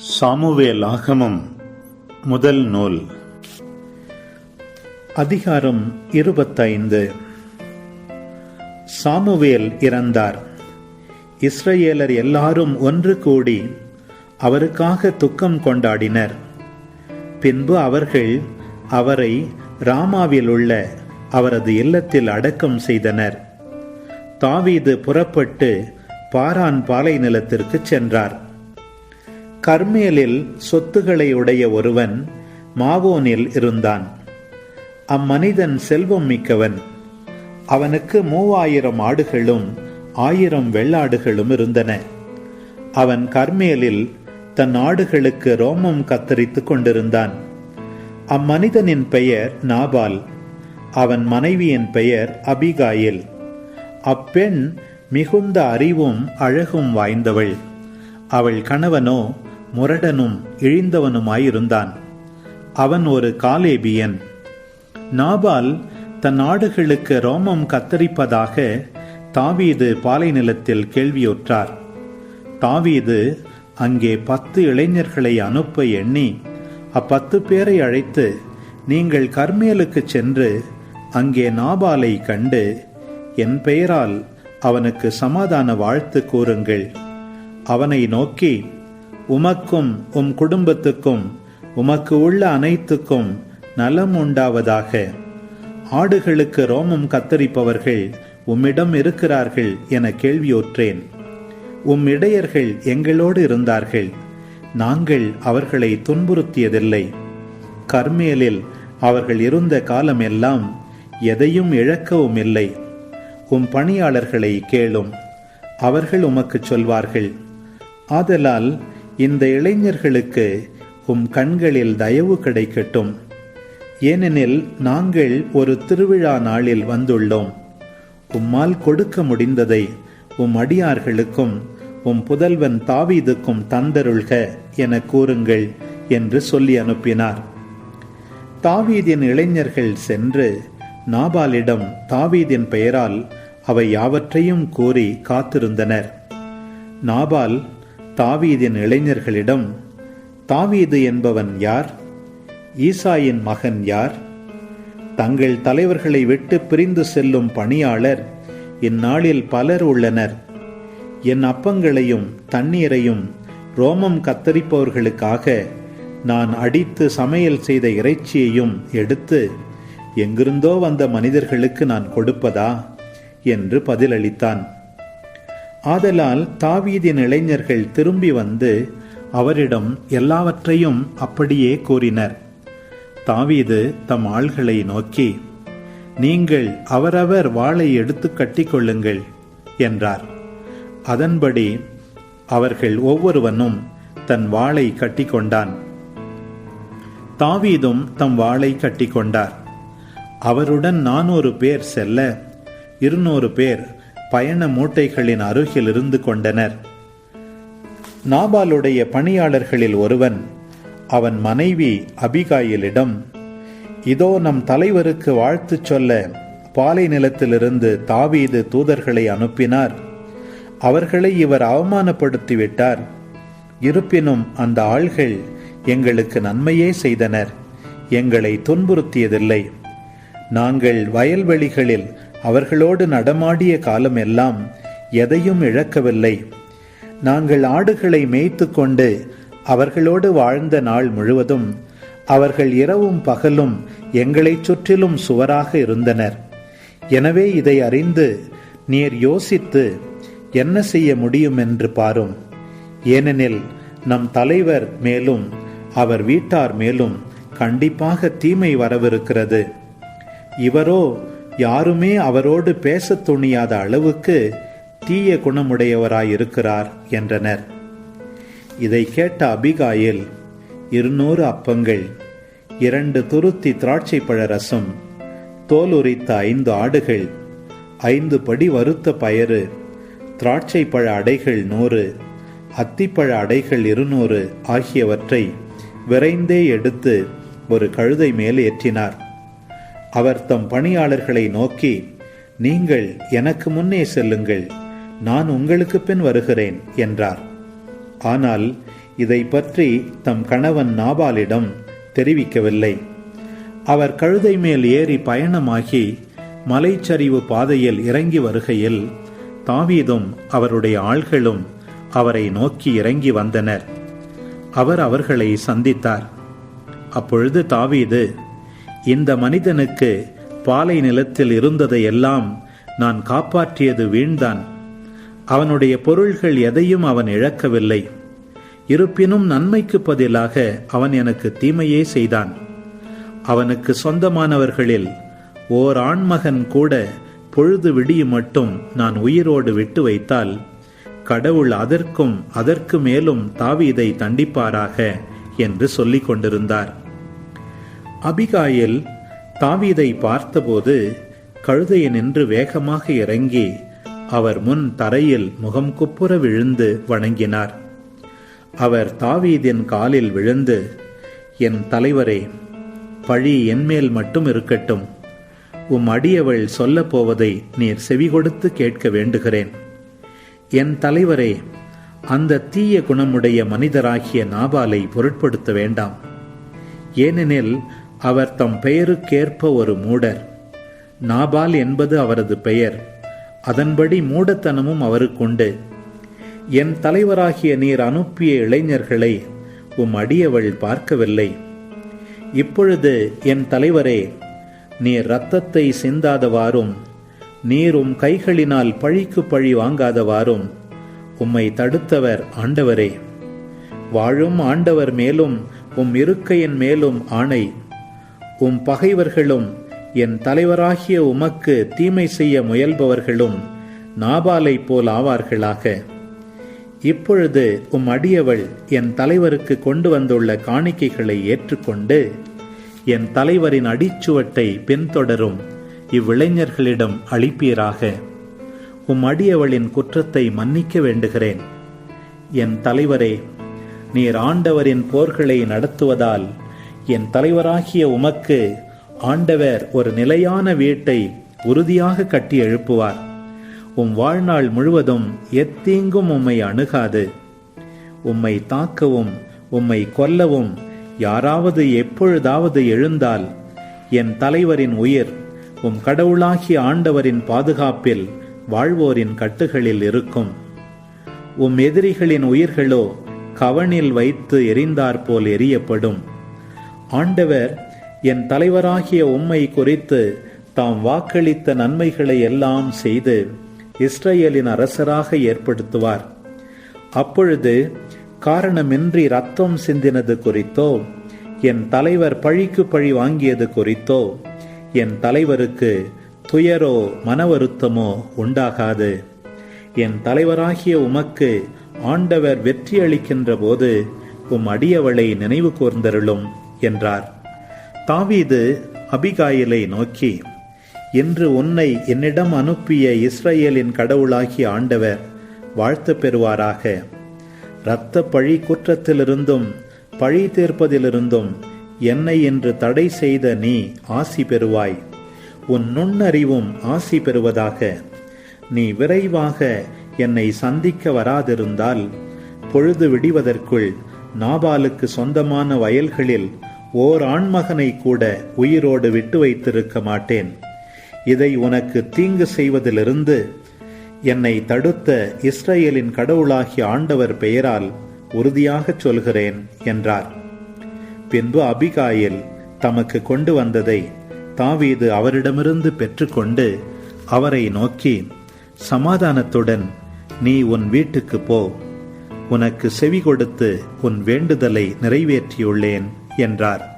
Samuel ஆகமம் முதல் நூல். அதிகாரம் இருபத்தைந்து. சாமுவேல் இறந்தார். இஸ்ரேலர் எல்லாரும் ஒன்று கூடி அவருக்காக துக்கம் கொண்டாடினர். பின்பு அவர்கள் அவரை ராமாவில் உள்ள அவரது இல்லத்தில் அடக்கம் செய்தனர். தாவீது புறப்பட்டு பாரான் பாலை நிலத்திற்கு சென்றார். கர்மேலில் சொத்துக்களை உடைய ஒருவன் மாவோனில் இருந்தான். அம்மனிதன் செல்வம் மிக்கவன். அவனுக்கு மூவாயிரம் ஆடுகளும் ஆயிரம் வெள்ளாடுகளும் இருந்தன. அவன் கர்மேலில் தன் ஆடுகளுக்கு ரோமம் கத்தரித்துக் கொண்டிருந்தான். அம்மனிதனின் பெயர் நாபால் அவன் மனைவியின் பெயர் அபிகாயில். அப்பெண் மிகுந்த அறிவும் அழகும் வாய்ந்தவள். அவள் கணவனோ முரடனும் இழிந்தவனுமாயிருந்தான் அவன் ஒரு காலேபியன். நாபால் தன் ஆடுகளுக்கு ரோமம் கத்தரிப்பதாக தாவீது பாலை நிலத்தில் கேள்வியுற்றார் தாவீது அங்கே பத்து இளைஞர்களை அனுப்ப எண்ணி அப்பத்து பேரை அழைத்து நீங்கள் கர்மேலுக்கு சென்று அங்கே நாபாலை கண்டு என் பெயரால் அவனுக்கு சமாதான வாழ்த்து கூறுங்கள். அவனை நோக்கி உமக்கும் உம் குடும்பத்துக்கும் உமக்கு உள்ள அனைத்துக்கும் நலம் உண்டாவதாக. ஆடுகளுக்கு ரோமம் கத்தரிப்பவர்கள் உம்மிடம் இருக்கிறார்கள் என கேள்வியோற்றேன். உம் இடையர்கள் எங்களோடு இருந்தார்கள். நாங்கள் அவர்களை துன்புறுத்தியதில்லை. கர்மேலில் அவர்கள் இருந்த காலமெல்லாம் எதையும் இழக்கவும் இல்லை உம் பணியாளர்களை கேளும். அவர்கள் உமக்கு சொல்வார்கள் ஆதலால் இந்த இளைஞர்களுக்கு உம் கண்களில் தயவு கிடைக்கட்டும். ஏனெனில் நாங்கள் ஒரு திருவிழா நாளில் வந்துள்ளோம். உம்மால் கொடுக்க முடிந்ததை உம் அடியார்களுக்கும் உம் புதல்வன் தாவீதுக்கும் தந்தருள்க என கூறுங்கள் என்று சொல்லி அனுப்பினார். தாவீதின் இளைஞர்கள் சென்று நாபாலிடம் தாவீதின் பெயரால் அவை யாவற்றையும் கூறி காத்திருந்தனர். நாபால் தாவீதின் இளைஞர்களிடம் தாவீது என்பவன் யார்? ஈசாயின் மகன் யார்? தங்கள் தலைவர்களை விட்டு பிரிந்து செல்லும் பணியாளர் இந்நாளில் பலர் உள்ளனர். என் அப்பங்களையும் தண்ணீரையும் ரோமம் கத்தரிப்பவர்களுக்காக நான் அடித்து சமையல் செய்த இறைச்சியையும் எடுத்து எங்கிருந்தோ வந்த மனிதர்களுக்கு நான் கொடுப்பதா? என்று பதிலளித்தான். ஆதலால் தாவீதின் இளைஞர்கள் திரும்பி வந்து அவரிடம் எல்லாவற்றையும் அப்படியே கூறினர். தாவீது தம் ஆள்களை நோக்கி நீங்கள் அவரவர் வாளை எடுத்து கட்டிக்கொள்ளுங்கள் என்றார். அதன்படி அவர்கள் ஒவ்வொருவனும் தன் வாளை கட்டிக்கொண்டான். தாவீதும் தம் வாளை கட்டிக்கொண்டார். அவருடன் நானூறு பேர் செல்ல இருநூறு பேர் பயண மூட்டைகளின் அருகில் இருந்து கொண்டனர். நாபாலுடைய பணியாளர்களில் ஒருவன் அவன் மனைவி அபிகாயிலிடம் இதோ நம் தலைவருக்கு வாழ்த்துச் சொல்ல பாலை நிலத்திலிருந்து தாவீது தூதர்களை அனுப்பினார். அவர்களை இவர் அவமானப்படுத்திவிட்டார். இருப்பினும் அந்த ஆள்கள் எங்களுக்கு நன்மையே செய்தனர். எங்களை துன்புறுத்தியதில்லை. நாங்கள் வயல்வெளிகளில் அவர்களோடு நடமாடிய காலமெல்லாம் எதையும் இழக்கவில்லை. நாங்கள் ஆடுகளை மேய்த்து கொண்டு அவர்களோடு வாழ்ந்த நாள் முழுவதும் அவர்கள் இரவும் பகலும் எங்களைச் சுற்றிலும் சுவராக இருந்தனர். எனவே இதை அறிந்து நீர் யோசித்து என்ன செய்ய முடியும் என்று பாரும். ஏனெனில் நம் தலைவர் மேலும் அவர் வீட்டார் மேலும் கண்டிப்பாக தீமை வரவிருக்கிறது. இவரோ யாருமே அவரோடு பேசத் துணியாத அளவுக்கு தீய குணமுடையவராயிருக்கிறார் என்றனர். இதை கேட்ட அபிகாயில் இருநூறு அப்பங்கள் இரண்டு துருத்தி திராட்சை பழ ரசம் தோல் உரித்த ஐந்து ஆடுகள் ஐந்து படி வறுத்த பயறு திராட்சை பழ அடைகள் நூறு அத்திப்பழ அடைகள் இருநூறு ஆகியவற்றை விரைந்தே எடுத்து ஒரு கழுதை மேல் ஏற்றினார். அவர் தம் பணியாளர்களை நோக்கி நீங்கள் எனக்கு முன்னே செல்லுங்கள் நான் உங்களுக்கு பின் வருகிறேன் என்றார். ஆனால் இதை பற்றி தம் கணவன் நாபாலிடம் தெரிவிக்கவில்லை. அவர் கழுதை மேல் ஏறி பயணமாகி மலைச்சரிவு பாதையில் இறங்கி வருகையில் தாவீதும் அவருடைய ஆள்களும் அவரை நோக்கி இறங்கி வந்தனர். அவர் அவர்களை சந்தித்தார். அப்பொழுது தாவீது இந்த மனிதனுக்கு பாலை நிலத்தில் இருந்ததையெல்லாம் நான் காப்பாற்றியது வீண்தான். அவனுடைய பொருள்கள் எதையும் அவன் இழக்கவில்லை. இருப்பினும் நன்மைக்கு பதிலாக அவன் எனக்கு தீமையே செய்தான். அவனுக்கு சொந்தமானவர்களில் ஓர் ஆண்மகன் கூட பொழுது விடியும் மட்டும் நான் உயிரோடு விட்டு வைத்தால் கடவுள் அதற்கும் அதற்கு மேலும் தாவீதை தண்டிப்பாராக என்று சொல்லிக் கொண்டிருந்தார். அபிகாயில் தாவீதை பார்த்தபோது கழுதையை நின்று வேகமாக இறங்கி அவர் முன் தரையில் முகம் குப்புற விழுந்து வணங்கினார். அவர் தாவீதின் காலில் விழுந்து என் தலைவரே பழி என்மேல் மட்டும் இருக்கட்டும். உம் அடியவள் சொல்லப் போவதை நீர் செவிகொடுத்து கேட்க வேண்டுகிறேன். என் தலைவரே அந்த தீய குணமுடைய மனிதராகிய நாபாலை பொருட்படுத்த வேண்டாம். ஏனெனில் அவர் தம் பெயருக்கேற்ப ஒரு மூடர். நாபால் என்பது அவரது பெயர். அதன்படி மூடத்தனமும் அவருக்குண்டு என் தலைவராகிய நீர் அனுப்பிய இளைஞர்களை உம் அடியவள் பார்க்கவில்லை. இப்பொழுது என் தலைவரே நீர் இரத்தத்தை சிந்தாதவாறும் நீரும் கைகளினால் பழிக்கு பழி வாங்காதவாறும் உம்மை தடுத்தவர் ஆண்டவரே. வாழும் ஆண்டவர் மேலும் உம் இருக்கையின் மேலும் ஆணை. உம் பகைவர்களும் என் தலைவராகிய உமக்கு தீமை செய்ய முயல்பவர்களும் நாபாலைப் போல் ஆவார்களாக. இப்பொழுது உம் அடியவள் என் தலைவருக்கு கொண்டு வந்துள்ள காணிக்கைகளை ஏற்றுக்கொண்டு என் தலைவரின் அடிச்சுவட்டை பின்தொடரும் இவ்விளைஞர்களிடம் அளிப்பீராக. உம் அடியவளின் குற்றத்தை மன்னிக்க வேண்டுகிறேன். என் தலைவரே நீர் ஆண்டவரின் போர்களை நடத்துவதால் என் தலைவராகிய உமக்கு ஆண்டவர் ஒரு நிலையான வீட்டை உறுதியாக கட்டி எழுப்புவார். உம் வாழ்நாள் முழுவதும் எத்தீங்கும் உம்மை அணுகாது. உம்மை தாக்கவும் உம்மை கொல்லவும் யாராவது எப்பொழுதாவது எழுந்தால் என் தலைவரின் உயிர் உம் கடவுளாகிய ஆண்டவரின் பாதுகாப்பில் வாழ்வோரின் கட்டுகளில் இருக்கும். உம் எதிரிகளின் உயிர்களோ கவனில் வைத்து எரிந்தாற்போல் எரியப்படும். ஆண்டவர் என் தலைவராகிய உம்மை குறித்து தாம் வாக்களித்த நன்மைகளை எல்லாம் செய்து இஸ்ரேலின் அரசராக ஏற்படுத்துவார். அப்பொழுது காரணமின்றி ரத்தம் சிந்தினது குறித்தோ என் தலைவர் பழிக்கு பழி வாங்கியது குறித்தோ என் தலைவருக்கு துயரோ மன வருத்தமோ உண்டாகாது. என் தலைவராகிய உமக்கு ஆண்டவர் வெற்றி அளிக்கின்ற போது உம் அடியவளை நினைவு கூர்ந்தருளும். என்றார். தாவீது அபிகாயிலை நோக்கி இன்று உன்னை என்னிடம் அனுப்பிய இஸ்ரேலின் கடவுளாகிய ஆண்டவர் வாழ்த்து பெறுவாராக. இரத்த பழி குற்றத்திலிருந்தும் பழி தீர்ப்பதிலிருந்தும் என்னை இன்று தடை செய்த நீ ஆசி பெறுவாய். உன் நுண்ணறிவும் ஆசி பெறுவதாக. நீ விரைவாக என்னை சந்திக்க வராதிருந்தால் பொழுது விடிவதற்குள் நாபாலுக்கு சொந்தமான வயல்களில் ஓர் ஆண்மகனை கூட உயிரோடு விட்டு வைத்திருக்க மாட்டேன். இதை உனக்கு தீங்கு செய்வதிலிருந்து என்னை தடுத்த இஸ்ரேலின் கடவுளாகிய ஆண்டவர் பெயரால் உறுதியாகச் சொல்கிறேன் என்றார். பின்பு அபிகாயில் தமக்கு கொண்டு வந்ததை தாவீது அவரிடமிருந்து பெற்றுக்கொண்டு அவரை நோக்கி சமாதானத்துடன் நீ உன் வீட்டுக்கு போ. உனக்கு செவி கொடுத்து உன் வேண்டுதலை நிறைவேற்றியுள்ளேன். என்றார்.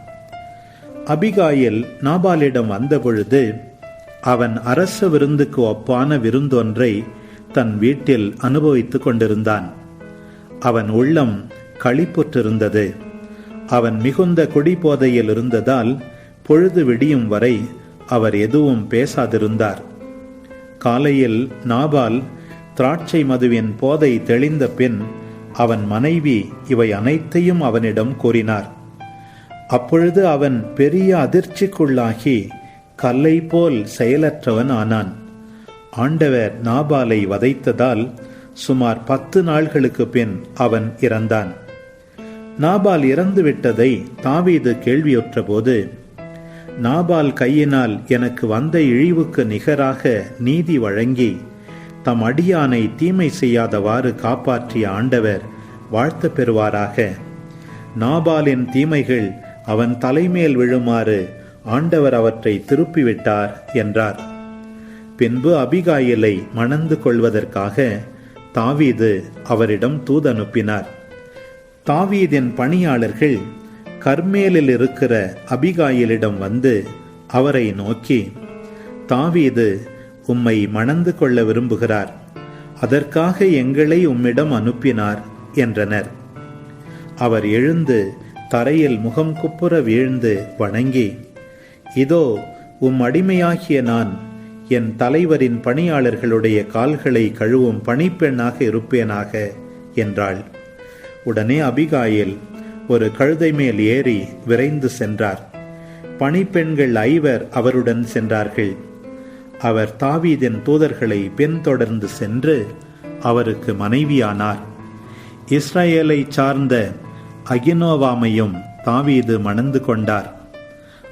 அபிகாயில் நாபாலிடம் வந்தபொழுது அவன் அரச விருந்துக்கு ஒப்பான விருந்தொன்றை தன் வீட்டில் அனுபவித்துக் கொண்டிருந்தான். அவன் உள்ளம் களிப்புற்றிருந்தது. அவன் மிகுந்த குடிபோதையில் இருந்ததால் பொழுது விடியும் வரை அவர் எதுவும் பேசாதிருந்தார். காலையில் நாபால் திராட்சை மதுவின் போதை தெளிந்த பின் அவன் மனைவி இவை அனைத்தையும் அவனிடம் கூறினார். அப்பொழுது அவன் பெரிய அதிர்ச்சிக்குள்ளாகி கல்லை போல் செயலற்றவன் ஆனான் ஆண்டவர் நாபாலை வதைத்ததால் சுமார் பத்து நாள்களுக்கு பின் அவன் இறந்தான். நாபால் இறந்து விட்டதை தாவீது கேள்வியுற்றபோது நாபால் கையினால் எனக்கு வந்த இழிவுக்கு நிகராக நீதி வழங்கி தம் அடியானை தீமை செய்யாதவாறு காப்பாற்றிய ஆண்டவர் வாழ்த்து பெறுவாராக. நாபாலின் தீமைகள் அவன் தலைமேல் விழுமாறு ஆண்டவர் அவற்றை திருப்பிவிட்டார் என்றார். பின்பு அபிகாயிலை மணந்து கொள்வதற்காக தாவீது அவரிடம் தூதனுப்பினார். தாவீதின் பணியாளர்கள் கர்மேலில் இருக்கிற அபிகாயிலிடம் வந்து அவரை நோக்கி தாவீது உம்மை மணந்து கொள்ள விரும்புகிறார். அதற்காக எங்களை உம்மிடம் அனுப்பினார் என்றனர். அவர் எழுந்து தரையில் முகம் குப்புற வீழ்ந்து வணங்கி இதோ உம் அடிமையாகிய நான் என் தலைவரின் பணியாளர்களுடைய கால்களை கழுவும் பணிப்பெண்ணாக இருப்பேனாக என்றாள். உடனே அபிகாயில் ஒரு கழுதை மேல் ஏறி விரைந்து சென்றார். பணிப்பெண்கள் ஐவர் அவருடன் சென்றார்கள். அவர் தாவீதின் தூதர்களை பின்தொடர்ந்து சென்று அவருக்கு மனைவியானார். இஸ்ரேலை சார்ந்த அகினோவாமையும் தாவீது மணந்து கொண்டார்.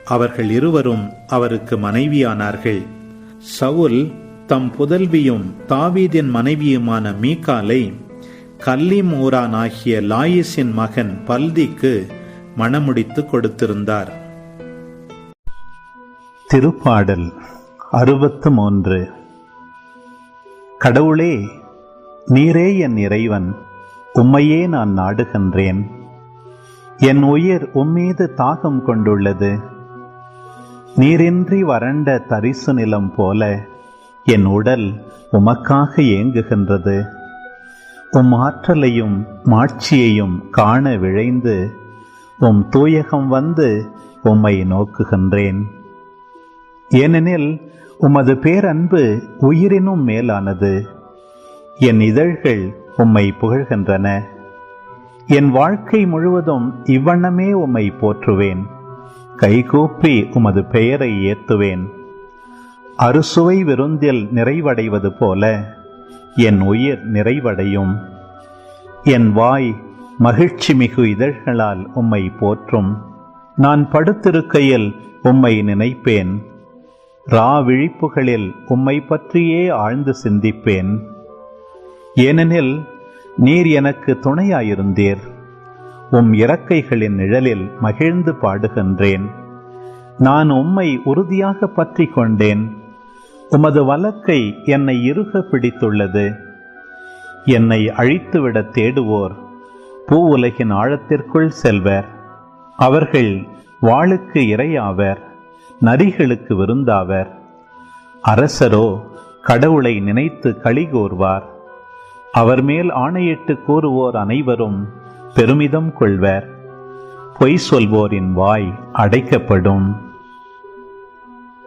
அவர்கள் இருவரும் அவருக்கு மனைவியானார்கள். சவுல் தம் புதல்வியும் தாவீதின் மனைவியுமான மீகாலை கல்லிம் ஊரானாகிய லாயிஸின் மகன் பல்திக்கு மணமுடித்து கொடுத்திருந்தார். திருப்பாடல் அறுபத்து மூன்று கடவுளே நீரே என் இறைவன் உம்மையே நான் நாடுகின்றேன். என் உயிர் உம்மீது தாகம் கொண்டுள்ளது. நீரின்றி வறண்ட தரிசு நிலம் போல என் உடல் உமக்காக ஏங்குகின்றது. உம் ஆற்றலையும் மாட்சியையும் காண விழைந்து உம் தூயகம் வந்து உம்மை நோக்குகின்றேன். ஏனெனில் உமது பேரன்பு உயிரினும் மேலானது. என் இதழ்கள் உம்மை புகழ்கின்றன. என் வாழ்க்கை முழுவதும் இவ்வண்ணமே உம்மை போற்றுவேன். கைகூப்பி உமது பெயரை ஏத்துவேன். அறுசுவை விருந்தில் நிறைவடைவது போல என் உயிர் நிறைவடையும். என் வாய் மகிழ்ச்சி மிகு இதழ்களால் உம்மை போற்றும். நான் படுத்திருக்கையில் உம்மை நினைப்பேன். ரா விழிப்புகளில் உம்மை பற்றியே ஆழ்ந்து சிந்திப்பேன். ஏனெனில் நீர் எனக்கு துணையாயிருந்தீர். உம் இறக்கைகளின் நிழலில் மகிழ்ந்து பாடுகின்றேன். நான் உம்மை உறுதியாக பற்றி கொண்டேன் உமது வழக்கை என்னை இருக பிடித்துள்ளது. என்னை அழித்துவிட தேடுவோர் பூ உலகின் ஆழத்திற்குள் செல்வர். அவர்கள் வாளுக்கு இரையாவர் நரிகளுக்கு விருந்தாவர். அரசரோ கடவுளை நினைத்து களிகூர்வார் அவர் மேல் ஆணையிட்டு கூறுவோர் அனைவரும் பெருமிதம் கொள்வர். பொய் சொல்வோரின் வாய் அடைக்கப்படும்.